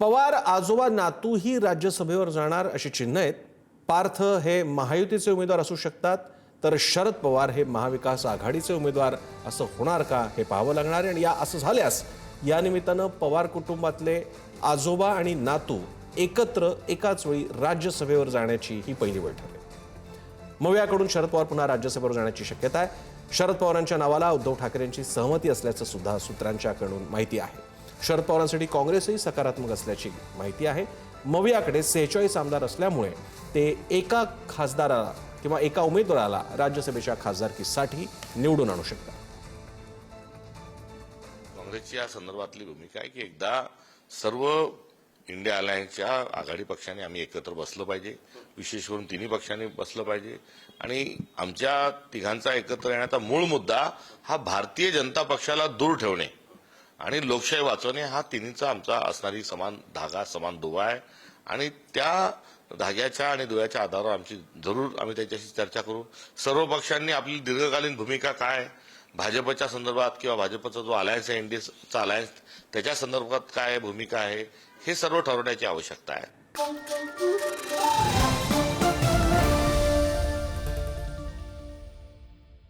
पवार आजोबा नातू ही राज्यसभेवर जाणार अशी चिन्ह आहेत. पार्थ हे महायुतीचे उमेदवार असू शकतात तर शरद पवार हे महाविकास आघाडीचे उमेदवार असं होणार का हे पाहावं लागणार आहे. आणि या असं झाल्यास या निमित्तानं पवार कुटुंबातले आजोबा आणि नातू एकत्र एकाच वेळी राज्यसभेवर जाण्याची ही पहिली वेळ ठरेल मव्याकडून शरद पवार पुन्हा राज्यसभेवर जाण्याची शक्यता आहे. शरद पवारांच्या नावाला उद्धव ठाकरेंची सहमती असल्याचं सुद्धा सूत्रांच्याकडून माहिती आहे. शरद पवारांसाठी काँग्रेसही सकारात्मक असल्याची माहिती आहे. मवियाकडे सेहेचाळीस आमदार असल्यामुळे ते एका खासदाराला किंवा एका उमेदवाराला राज्यसभेच्या खासदारकीसाठी निवडून आणू शकतात. काँग्रेसची या संदर्भातली भूमिका आहे की एकदा सर्व इंडिया अलायन्सच्या आघाडी पक्षाने आम्ही एकत्र बसलं पाहिजे. विशेष करून तिन्ही पक्षांनी बसलं पाहिजे. आणि आमच्या तिघांचा एकत्र येण्याचा मूळ मुद्दा हा भारतीय जनता पक्षाला दूर ठेवणे. आणि लोकशाही वाचवणे हा तिन्हीचा आमचा असणारी समान धागा समान दुवा आहे. आणि त्या धाग्याच्या आणि दुव्याच्या आधारावर आमची जरूर आम्ही त्याच्याशी चर्चा करू. सर्व पक्षांनी आपली दीर्घकालीन भूमिका काय भाजपच्या संदर्भात किंवा भाजपचा जो अलायन्स आहे एनडीएचा अलायन्स त्याच्या संदर्भात काय भूमिका आहे? हे सर्व ठरवण्याची आवश्यकता आहे.